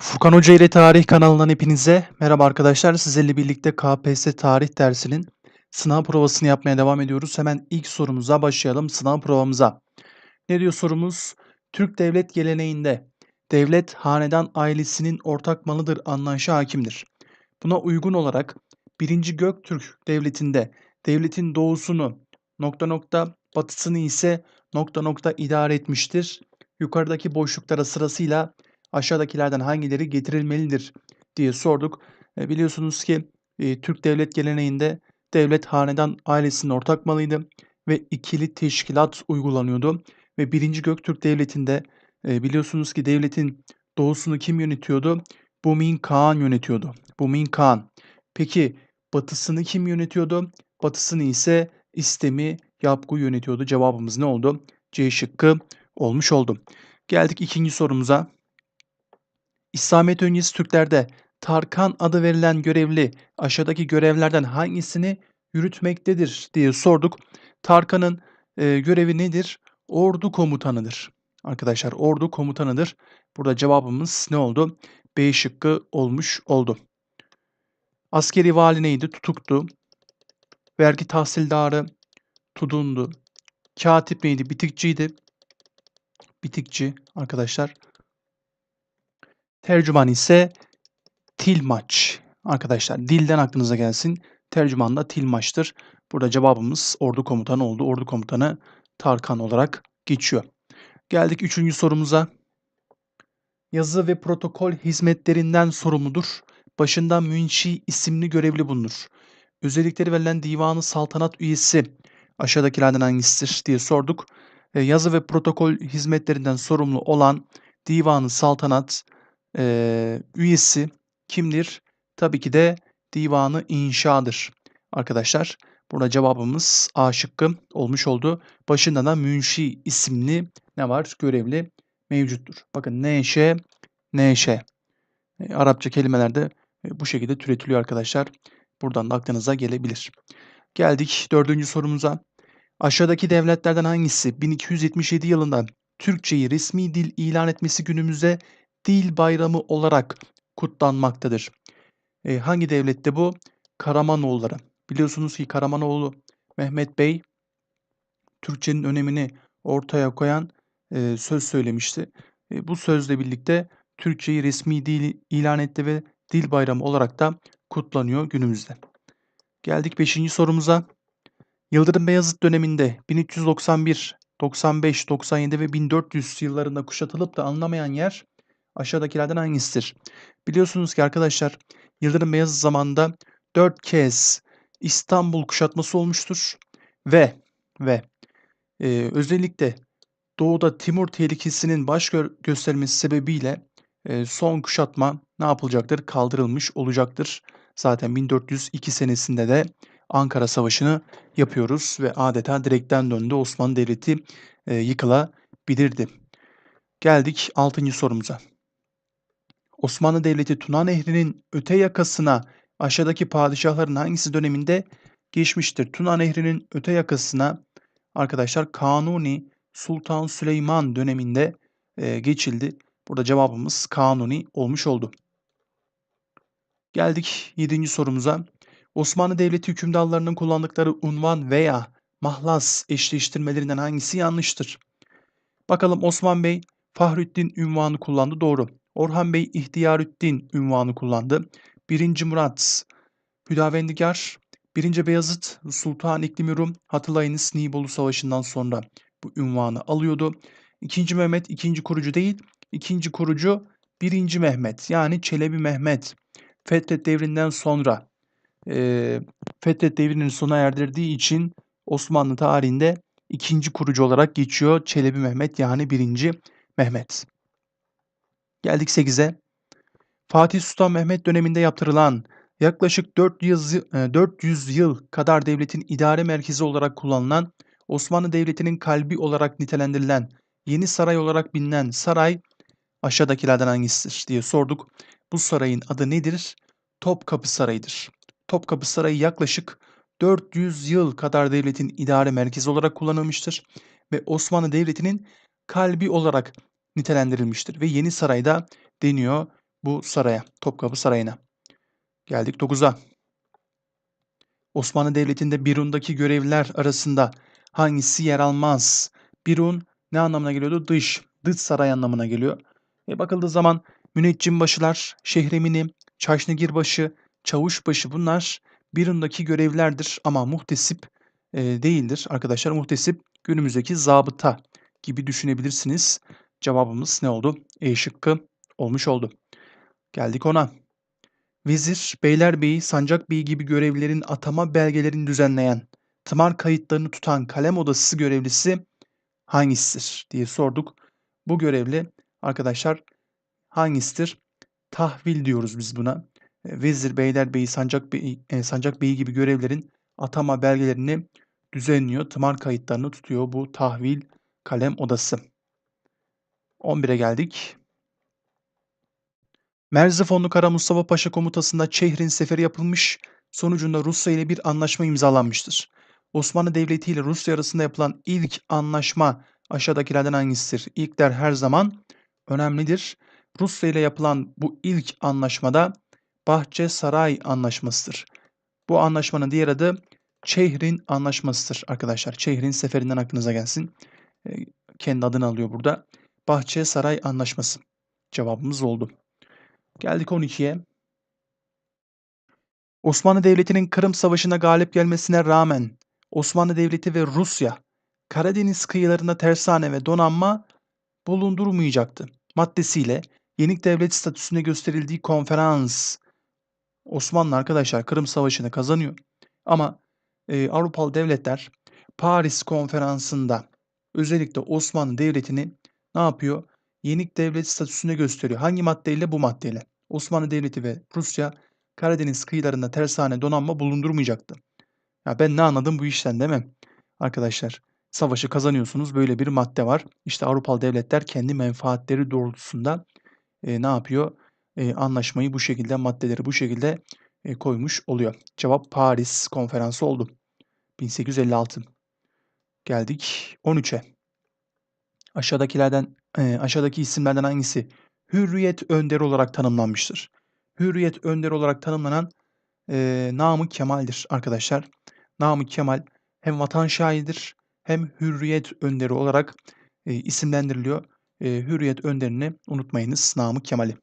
Furkan Hoca ile Tarih kanalından hepinize merhaba arkadaşlar. Sizlerle birlikte KPSS tarih dersinin sınav provasını yapmaya devam ediyoruz. Hemen ilk sorumuza başlayalım. Sınav provamıza. Ne diyor sorumuz? Türk devlet geleneğinde devlet hanedan ailesinin ortak malıdır anlayışı hakimdir. Buna uygun olarak 1. Göktürk devletinde devletin doğusunu nokta nokta batısını ise nokta nokta idare etmiştir. Yukarıdaki boşluklara sırasıyla aşağıdakilerden hangileri getirilmelidir diye sorduk. E, biliyorsunuz ki e, Türk devlet geleneğinde devlet hanedan ailesinin ortak malıydı ve ikili teşkilat uygulanıyordu. Ve 1. Göktürk Devleti'nde e, biliyorsunuz ki devletin doğusunu kim yönetiyordu? Bumin Kağan yönetiyordu. Bumin Kağan. Peki batısını kim yönetiyordu? Batısını ise İstemi Yapgu yönetiyordu. Cevabımız ne oldu? C şıkkı olmuş oldu. Geldik ikinci sorumuza. İslamiyet öncesi Türklerde Tarkan adı verilen görevli aşağıdaki görevlerden hangisini yürütmektedir diye sorduk. Tarkan'ın e, görevi nedir? Ordu komutanıdır. Arkadaşlar ordu komutanıdır. Burada cevabımız ne oldu? B şıkkı olmuş oldu. Askeri vali neydi? Tutuktu. Vergi tahsildarı tudundu. Katip neydi? Bitikçiydi. Bitikçi arkadaşlar. Tercüman ise tilmaç. Arkadaşlar dilden aklınıza gelsin. Tercüman da tilmaçtır. Burada cevabımız ordu komutanı oldu. Ordu komutanı Tarkan olarak geçiyor. Geldik üçüncü sorumuza. Yazı ve protokol hizmetlerinden sorumludur. Başında münşi isimli görevli bulunur. Özellikleri verilen divanı saltanat üyesi aşağıdakilerden hangisidir diye sorduk. E, yazı ve protokol hizmetlerinden sorumlu olan divanı saltanat e, üyesi kimdir? Tabii ki de divanı inşadır. Arkadaşlar burada cevabımız A şıkkı olmuş oldu. Başında da münşi isimli ne var? Görevli mevcuttur. Bakın neşe, neşe. Arapça kelimelerde e, bu şekilde türetiliyor arkadaşlar. Buradan da aklınıza gelebilir. Geldik dördüncü sorumuza. Aşağıdaki devletlerden hangisi 1277 yılında Türkçeyi resmi dil ilan etmesi günümüzde dil bayramı olarak kutlanmaktadır? E, hangi devlette bu? Karamanoğulları. Biliyorsunuz ki Karamanoğlu Mehmet Bey Türkçenin önemini ortaya koyan e, söz söylemişti. E, bu sözle birlikte Türkçeyi resmi dil ilan etti ve dil bayramı olarak da kutlanıyor günümüzde. Geldik 5. sorumuza. Yıldırım Beyazıt döneminde 1391, 95, 97 ve 1400 yıllarında kuşatılıp da anlamayan yer aşağıdakilerden hangisidir? Biliyorsunuz ki arkadaşlar Yıldırım Beyazıt zamanında 4 kez İstanbul kuşatması olmuştur ve ve e, özellikle doğuda Timur tehlikesinin baş gö- göstermesi sebebiyle e, son kuşatma ne yapılacaktır? Kaldırılmış olacaktır. Zaten 1402 senesinde de Ankara Savaşı'nı yapıyoruz ve adeta direkten döndü. Osmanlı Devleti e, yıkılabilirdi. Geldik 6. sorumuza. Osmanlı Devleti Tuna Nehri'nin öte yakasına aşağıdaki padişahların hangisi döneminde geçmiştir? Tuna Nehri'nin öte yakasına arkadaşlar Kanuni Sultan Süleyman döneminde e, geçildi. Burada cevabımız Kanuni olmuş oldu. Geldik 7. sorumuza. Osmanlı Devleti hükümdarlarının kullandıkları unvan veya mahlas eşleştirmelerinden hangisi yanlıştır? Bakalım Osman Bey Fahrettin ünvanı kullandı doğru. Orhan Bey İhtiyarüddin ünvanı kullandı. 1. Murat Hüdavendigar 1. Beyazıt Sultan İklim Rum hatırlayınız Nibolu Savaşı'ndan sonra bu ünvanı alıyordu. 2. Mehmet ikinci kurucu değil. ikinci kurucu 1. Mehmet yani Çelebi Mehmet. Fetret devrinden sonra e, Fetret devrinin sona erdirdiği için Osmanlı tarihinde ikinci kurucu olarak geçiyor Çelebi Mehmet yani birinci Mehmet. Geldik 8'e. Fatih Sultan Mehmet döneminde yaptırılan yaklaşık 400, yıl- e, 400 yıl kadar devletin idare merkezi olarak kullanılan Osmanlı Devleti'nin kalbi olarak nitelendirilen Yeni Saray olarak bilinen saray aşağıdakilerden hangisidir diye sorduk. Bu sarayın adı nedir? Topkapı Sarayı'dır. Topkapı Sarayı yaklaşık 400 yıl kadar devletin idare merkezi olarak kullanılmıştır ve Osmanlı Devleti'nin kalbi olarak nitelendirilmiştir ve Yeni Saray'da deniyor bu saraya, Topkapı Sarayı'na. Geldik 9'a. Osmanlı Devleti'nde Birun'daki görevliler arasında hangisi yer almaz? Birun ne anlamına geliyordu? Dış, dış saray anlamına geliyor. E bakıldığı zaman müneccimbaşılar, şehremini, çaşnagirbaşı, çavuşbaşı bunlar Birun'daki görevlilerdir ama muhtesip e, değildir arkadaşlar. Muhtesip günümüzdeki zabıta gibi düşünebilirsiniz. Cevabımız ne oldu? E şıkkı olmuş oldu. Geldik ona. Vezir, beylerbeyi, sancakbeyi gibi görevlilerin atama belgelerini düzenleyen, tımar kayıtlarını tutan kalem odası görevlisi hangisidir diye sorduk. Bu görevli arkadaşlar hangisidir? Tahvil diyoruz biz buna. E, vezir, beylerbeyi, sancakbeyi, e, sancakbeyi gibi görevlerin atama belgelerini düzenliyor, tımar kayıtlarını tutuyor bu tahvil kalem odası. 11'e geldik. Merzifonlu Kara Mustafa Paşa komutasında Çehrin seferi yapılmış, sonucunda Rusya ile bir anlaşma imzalanmıştır. Osmanlı Devleti ile Rusya arasında yapılan ilk anlaşma aşağıdakilerden hangisidir? İlkler her zaman önemlidir. Rusya ile yapılan bu ilk anlaşmada Bahçe Saray Anlaşması'dır. Bu anlaşmanın diğer adı Çehrin Anlaşması'dır arkadaşlar. Çehrin seferinden aklınıza gelsin. E, kendi adını alıyor burada. Bahçe Saray Anlaşması. Cevabımız oldu. Geldik 12'ye. Osmanlı Devleti'nin Kırım Savaşı'na galip gelmesine rağmen Osmanlı Devleti ve Rusya Karadeniz kıyılarında tersane ve donanma bulundurmayacaktı. Maddesiyle yenik devlet statüsüne gösterildiği konferans Osmanlı arkadaşlar Kırım Savaşı'nı kazanıyor. Ama e, Avrupalı devletler Paris konferansında özellikle Osmanlı Devleti'ni ne yapıyor? Yenik devlet statüsüne gösteriyor. Hangi maddeyle? Bu maddeyle. Osmanlı Devleti ve Rusya Karadeniz kıyılarında tersane donanma bulundurmayacaktı. Ya ben ne anladım bu işten değil mi? Arkadaşlar savaşı kazanıyorsunuz böyle bir madde var. İşte Avrupalı devletler kendi menfaatleri doğrultusunda e, ne yapıyor? E, anlaşmayı bu şekilde maddeleri bu şekilde e, koymuş oluyor. Cevap Paris konferansı oldu. 1856. Geldik 13'e. Aşağıdakilerden e, aşağıdaki isimlerden hangisi Hürriyet önderi olarak tanımlanmıştır? Hürriyet önderi olarak tanımlanan e, Namık Kemal'dir arkadaşlar. Namık Kemal hem vatan şairidir hem hürriyet önderi olarak e, isimlendiriliyor. E, hürriyet önderini unutmayınız Namık Kemal'i.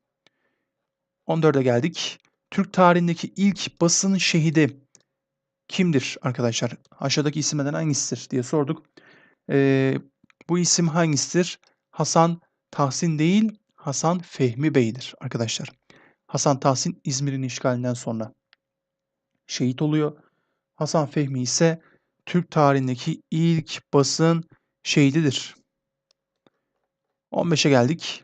14'e geldik. Türk tarihindeki ilk basın şehidi kimdir arkadaşlar? Aşağıdaki isimlerden hangisidir diye sorduk. E, bu isim hangisidir? Hasan Tahsin değil, Hasan Fehmi Bey'dir arkadaşlar. Hasan Tahsin İzmir'in işgalinden sonra şehit oluyor. Hasan Fehmi ise Türk tarihindeki ilk basın şehididir. 15'e geldik.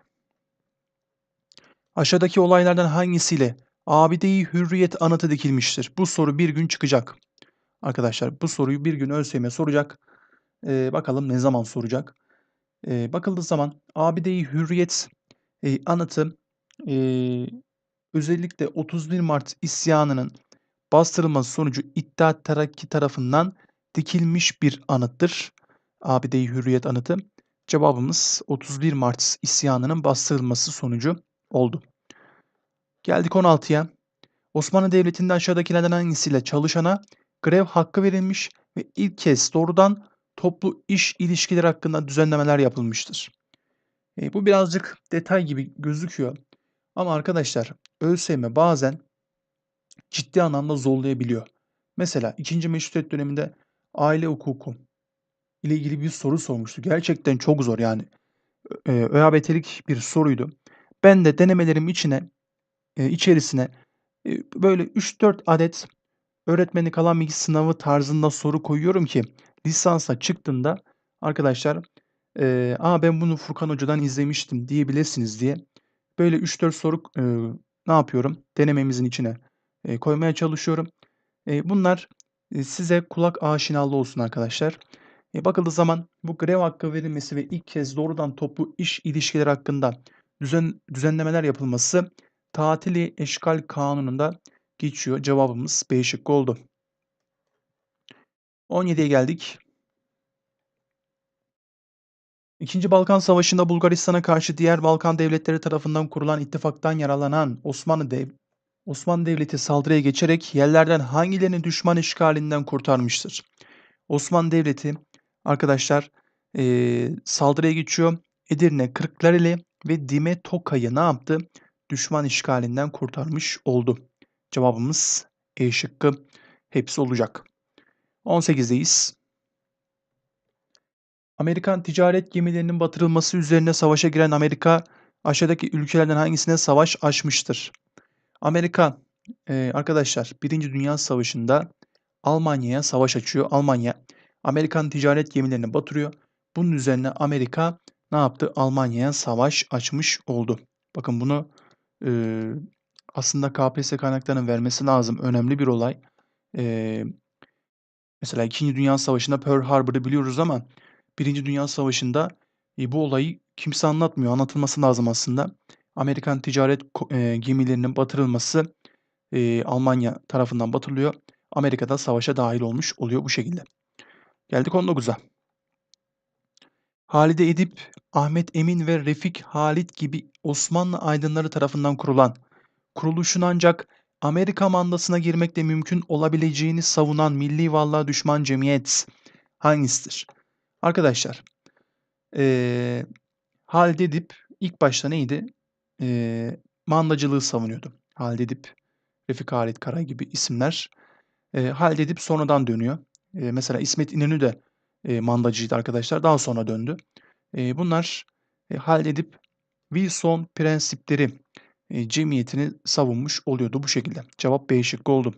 Aşağıdaki olaylardan hangisiyle Abide-i Hürriyet anıtı dikilmiştir? Bu soru bir gün çıkacak. Arkadaşlar bu soruyu bir gün ÖSYM soracak. Ee, bakalım ne zaman soracak. Ee, bakıldığı zaman Abide-i Hürriyet e, anıtı e, özellikle 31 Mart isyanının bastırılması sonucu İttihat Terakki tarafından dikilmiş bir anıttır. Abide-i Hürriyet anıtı. Cevabımız 31 Mart isyanının bastırılması sonucu oldu. Geldik 16'ya. Osmanlı Devleti'nde aşağıdakilerden hangisiyle çalışana grev hakkı verilmiş ve ilk kez doğrudan toplu iş ilişkileri hakkında düzenlemeler yapılmıştır. E, bu birazcık detay gibi gözüküyor. Ama arkadaşlar ÖSYM bazen ciddi anlamda zorlayabiliyor. Mesela 2. Meşrutiyet döneminde aile hukuku ile ilgili bir soru sormuştu. Gerçekten çok zor yani. E, ÖABT'lik bir soruydu. Ben de denemelerim içine e, içerisine e, böyle 3-4 adet öğretmenlik alan bilgi sınavı tarzında soru koyuyorum ki lisansa çıktığında arkadaşlar e, Aa ben bunu Furkan Hoca'dan izlemiştim diyebilirsiniz diye böyle 3-4 soru e, ne yapıyorum? Denememizin içine e, koymaya çalışıyorum. E, bunlar e, size kulak aşinalı olsun arkadaşlar. E, bakıldığı zaman bu grev hakkı verilmesi ve ilk kez doğrudan toplu iş ilişkileri hakkında düzen, düzenlemeler yapılması tatili eşkal kanununda geçiyor. Cevabımız B şıkkı oldu. 17'ye geldik. İkinci Balkan Savaşı'nda Bulgaristan'a karşı diğer Balkan devletleri tarafından kurulan ittifaktan yaralanan Osmanlı Dev Osmanlı Devleti saldırıya geçerek yerlerden hangilerini düşman işgalinden kurtarmıştır? Osmanlı Devleti arkadaşlar eee, saldırıya geçiyor. Edirne, Kırklareli ve Dime Toka'yı ne yaptı? Düşman işgalinden kurtarmış oldu. Cevabımız E şıkkı. Hepsi olacak. 18'deyiz. Amerikan ticaret gemilerinin batırılması üzerine savaşa giren Amerika aşağıdaki ülkelerden hangisine savaş açmıştır? Amerika eee, arkadaşlar 1. Dünya Savaşı'nda Almanya'ya savaş açıyor. Almanya Amerikan ticaret gemilerini batırıyor. Bunun üzerine Amerika ne yaptı? Almanya'ya savaş açmış oldu. Bakın bunu eee, aslında KPSS kaynaklarının vermesi lazım. Önemli bir olay. Eee, mesela 2. Dünya Savaşı'nda Pearl Harbor'ı biliyoruz ama 1. Dünya Savaşı'nda e, bu olayı kimse anlatmıyor. Anlatılması lazım aslında. Amerikan ticaret eee, gemilerinin batırılması eee, Almanya tarafından batırılıyor. Amerika da savaşa dahil olmuş oluyor bu şekilde. Geldik 19'a. Halide Edip, Ahmet Emin ve Refik Halit gibi Osmanlı aydınları tarafından kurulan, kuruluşun ancak Amerika mandasına girmekle mümkün olabileceğini savunan milli vallaha düşman cemiyet hangisidir? Arkadaşlar, eee Halide Edip ilk başta neydi? Eee, mandacılığı savunuyordu. Halide Edip, Refik Halit Karay gibi isimler. Eee, Halide Edip sonradan dönüyor. Eee, mesela İsmet İnönü de eee, mandacıydı arkadaşlar. Daha sonra döndü. Eee, bunlar e, Halide Edip Wilson prensipleri e, cemiyetini savunmuş oluyordu bu şekilde. Cevap B şıkkı oldu.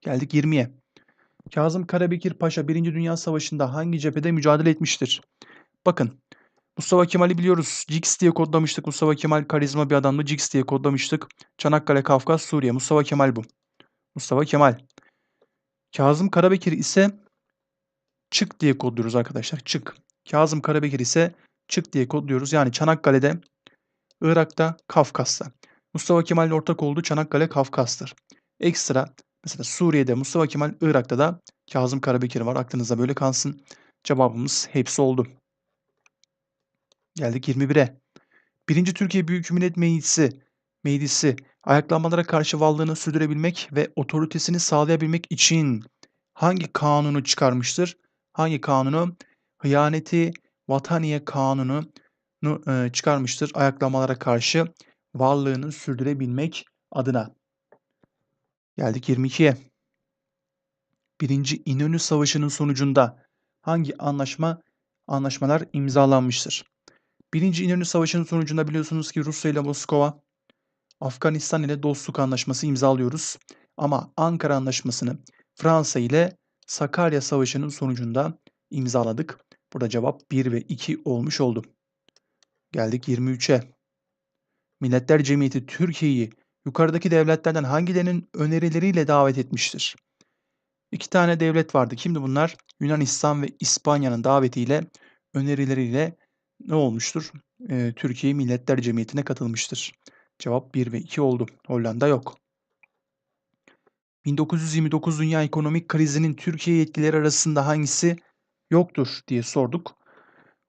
Geldik 20'ye. Kazım Karabekir Paşa 1. Dünya Savaşı'nda hangi cephede mücadele etmiştir? Bakın Mustafa Kemal'i biliyoruz. Cix diye kodlamıştık. Mustafa Kemal karizma bir adamdı. Cix diye kodlamıştık. Çanakkale, Kafkas, Suriye. Mustafa Kemal bu. Mustafa Kemal. Kazım Karabekir ise Çık diye kodluyoruz arkadaşlar. Çık. Kazım Karabekir ise Çık diye kodluyoruz. Yani Çanakkale'de, Irak'ta, Kafkas'ta. Mustafa Kemal'le ortak olduğu Çanakkale, Kafkas'tır. Ekstra mesela Suriye'de Mustafa Kemal, Irak'ta da Kazım Karabekir var. Aklınızda böyle kalsın. Cevabımız hepsi oldu. Geldik 21'e. Birinci Türkiye Büyük Millet Meclisi, Meclisi ayaklanmalara karşı varlığını sürdürebilmek ve otoritesini sağlayabilmek için hangi kanunu çıkarmıştır? Hangi kanunu? Hıyaneti Vataniye Kanunu çıkarmıştır ayaklanmalara karşı varlığını sürdürebilmek adına. Geldik 22'ye. Birinci İnönü Savaşı'nın sonucunda hangi anlaşma anlaşmalar imzalanmıştır? Birinci İnönü Savaşı'nın sonucunda biliyorsunuz ki Rusya ile Moskova, Afganistan ile dostluk anlaşması imzalıyoruz. Ama Ankara Anlaşması'nı Fransa ile Sakarya Savaşı'nın sonucunda imzaladık. Burada cevap 1 ve 2 olmuş oldu. Geldik 23'e. Milletler Cemiyeti Türkiye'yi yukarıdaki devletlerden hangilerinin önerileriyle davet etmiştir? İki tane devlet vardı. Kimdi bunlar? Yunanistan ve İspanya'nın davetiyle, önerileriyle ne olmuştur? Ee, Türkiye Milletler Cemiyeti'ne katılmıştır. Cevap 1 ve 2 oldu. Hollanda yok. 1929 Dünya Ekonomik Krizi'nin Türkiye yetkileri arasında hangisi yoktur diye sorduk.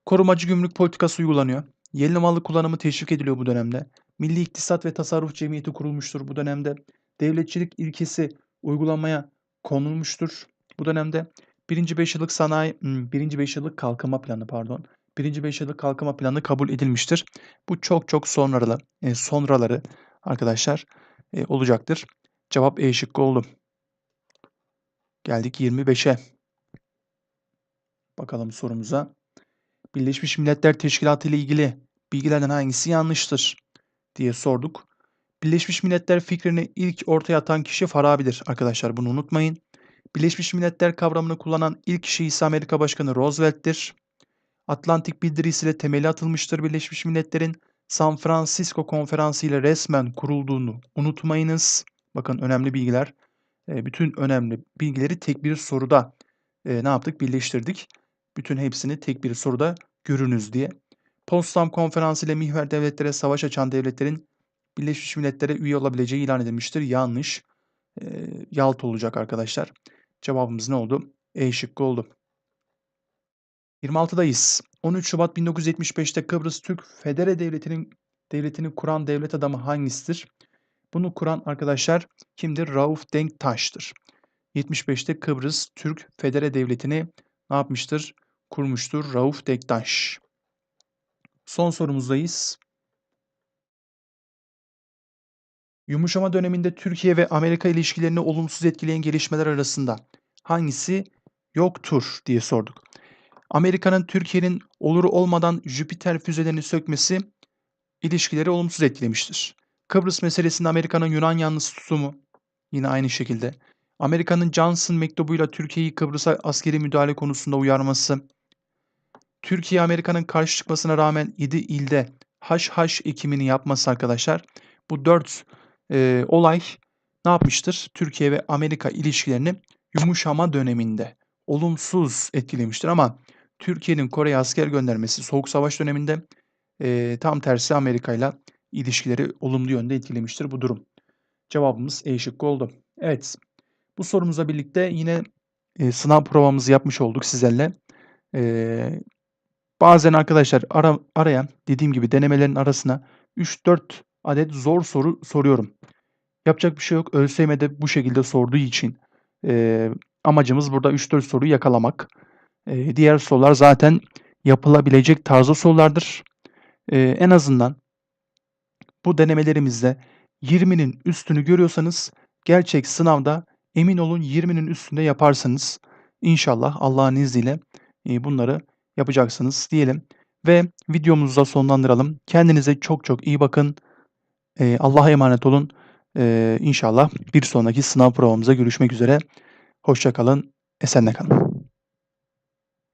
Korumacı gümrük politikası uygulanıyor. Yerli malı kullanımı teşvik ediliyor bu dönemde. Milli İktisat ve Tasarruf Cemiyeti kurulmuştur bu dönemde. Devletçilik ilkesi uygulamaya konulmuştur bu dönemde. Birinci beş yıllık sanayi, hmm, birinci beş yıllık kalkınma planı pardon. Birinci beş yıllık kalkınma planı kabul edilmiştir. Bu çok çok sonralı, e, sonraları arkadaşlar e, olacaktır. Cevap E şıkkı oldu. Geldik 25'e. Bakalım sorumuza. Birleşmiş Milletler Teşkilatı ile ilgili bilgilerden hangisi yanlıştır diye sorduk. Birleşmiş Milletler fikrini ilk ortaya atan kişi Farabi'dir arkadaşlar bunu unutmayın. Birleşmiş Milletler kavramını kullanan ilk kişi ise Amerika Başkanı Roosevelt'tir. Atlantik bildirisiyle temeli atılmıştır Birleşmiş Milletler'in San Francisco Konferansı ile resmen kurulduğunu unutmayınız. Bakın önemli bilgiler. Bütün önemli bilgileri tek bir soruda ne yaptık? Birleştirdik. Bütün hepsini tek bir soruda görünüz diye. Potsdam Konferansı ile mihver devletlere savaş açan devletlerin Birleşmiş Milletler'e üye olabileceği ilan edilmiştir. Yanlış. E, Yalt olacak arkadaşlar. Cevabımız ne oldu? E şıkkı oldu. 26'dayız. 13 Şubat 1975'te Kıbrıs Türk Federe Devleti'nin devletini kuran devlet adamı hangisidir? Bunu kuran arkadaşlar kimdir? Rauf Denktaş'tır. 75'te Kıbrıs Türk Federe Devleti'ni ne yapmıştır? Kurmuştur Rauf Denktaş. Son sorumuzdayız. Yumuşama döneminde Türkiye ve Amerika ilişkilerini olumsuz etkileyen gelişmeler arasında hangisi yoktur diye sorduk. Amerika'nın Türkiye'nin oluru olmadan Jüpiter füzelerini sökmesi ilişkileri olumsuz etkilemiştir. Kıbrıs meselesinde Amerika'nın Yunan yanlısı tutumu yine aynı şekilde. Amerika'nın Johnson mektubuyla Türkiye'yi Kıbrıs'a askeri müdahale konusunda uyarması. Türkiye Amerika'nın karşı çıkmasına rağmen 7 ilde haş ekimini yapması arkadaşlar. Bu 4 e, olay ne yapmıştır? Türkiye ve Amerika ilişkilerini yumuşama döneminde olumsuz etkilemiştir ama Türkiye'nin Kore'ye asker göndermesi Soğuk Savaş döneminde e, tam tersi Amerika ile ilişkileri olumlu yönde etkilemiştir bu durum. Cevabımız E şıkkı oldu. Evet, bu sorumuzla birlikte yine e, sınav provamızı yapmış olduk sizlerle. E, bazen arkadaşlar ara, arayan dediğim gibi denemelerin arasına 3-4 adet zor soru soruyorum. Yapacak bir şey yok. ÖSYM'de bu şekilde sorduğu için e, amacımız burada 3-4 soruyu yakalamak. E, diğer sorular zaten yapılabilecek tarzda sorulardır. E, en azından bu denemelerimizde 20'nin üstünü görüyorsanız gerçek sınavda emin olun 20'nin üstünde yaparsınız. İnşallah Allah'ın izniyle bunları yapacaksınız diyelim. Ve videomuzu da sonlandıralım. Kendinize çok çok iyi bakın. E, Allah'a emanet olun. E, inşallah bir sonraki sınav provamıza görüşmek üzere. Hoşçakalın. Esenle kalın.